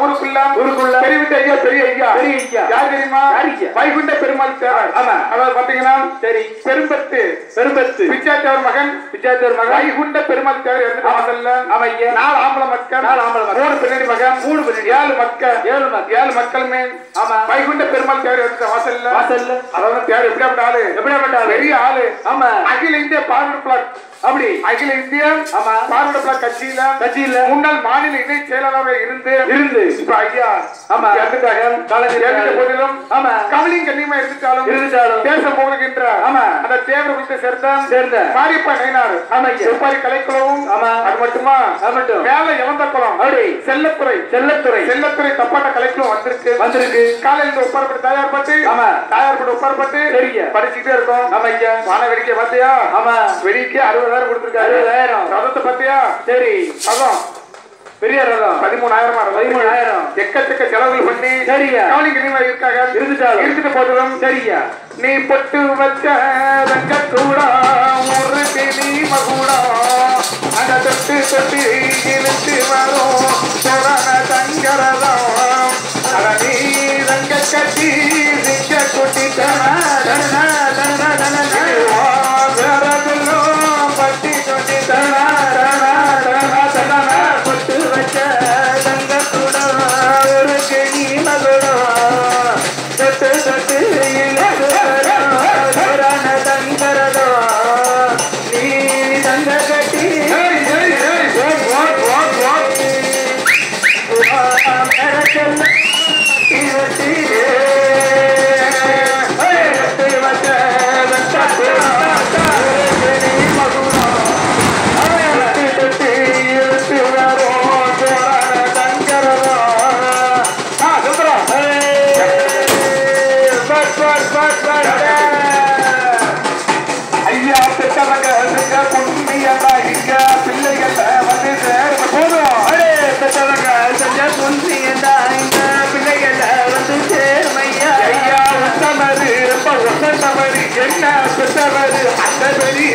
ஊருக்குள்ள பெரிய வீட்டு ஐயா பெரிய ஐயா பெரிய ஐயா. யார் தெரியுமா? வைகுண்ட பெருமாள் தேவர் ஆமா. அதாவது பாத்தீங்கன்னா சரி பெரும்பத்து பெரும்பத்து பிச்சாத்தேவர் மகன் பிச்சாத்தூர் மகன் வைகுண்ட பெருமாள் தேவர் இறந்துட்டு வாசல்ல ஆமா ஐயா நாலு ஆம்பளை மக்கள் நாலு ஆம்பளை மக்கள். மூணு பின்னாடி மகன் மூணு பின்னாடி. ஏழு மக்கள் ஏழு மக்கள். ஏழு மக்களுமே ஆமா. வைகுண்ட பெருமாள் தேவர் இறந்துட்ட வாசல்ல வாசல்ல. அதாவது தேவர் எப்படியாப்பட்ட ஆளு எப்படியாப்பட்ட ஆளு? பெரிய ஆளு ஆமா அகில இந்திய பார்வர்டு பிளாக் அப்படி அகில இந்திய ஆமா. பார்வர்டு பிளாக் கட்சியில கட்சியில முன்னாள் மாநில இணை செயலாளராக இருந்து இருந்து. இப்ப ஐயா ஆமா. இறந்துட்டாங்க காலத்தில் இறந்துட்ட போதிலும் ஆமா. கவலையும் கண்ணியமா இருந்துட்டாலும் இருந்துட்டாலும் தேசம் போகின்ற ஆமா. அந்த தேவர் குலத்தை சேர்ந்த சேர்ந்த மாரியப்ப நயினார். ஆமா ஐயா. செவ்வாரி கலைக்குளவும் ஆமா. அது மட்டுமா? அது மட்டும். மேல இளந்த குளம் அப்படி. செல்லத்துறை. செல்லத்துறை. செல்லத்துறை தப்பாட்ட கலைக்குளம் வந்திருக்கு. வந்திருக்கு. காலையில இருந்து உட்காரப்பட்டு தயார்பட்டு. ஆமா. தயார்பட்டு உட்காரப்பட்டு சரிங்க. படிச்சுக்கிட்டே இருக்கோம். ஆமா ஐயா. வான வேடிக்கை பார்த்தியா? ஆமா. வெடிக்கு அறுபதாயிரம் கொடுத்துருக்காரு. அறுபதாயிரம். ரதத்தை பார்த்தியா? சரி. ரதம். பெரிய ரதம். பதிமூணாயிரமா. பதிமூணாயிரம். எக்கச்சக்க செலவுகள் பண்ணி சரியா. கவலை கண்ணியமா இருக்காங்க இருந்துட்டாலும். இருந்துட்டு போதிலும் சரியா. நீ பொட்டு வச்ச ரங்க கூட ஒரு பிடி மகுடா. அந்த தொட்டு தொட்டு இழுத்து வரும். தங்கரதம் அத நீ ரங்க கட்டி சிங்க குட்டி பட்டி ஐயா أنا بتمني حتى بني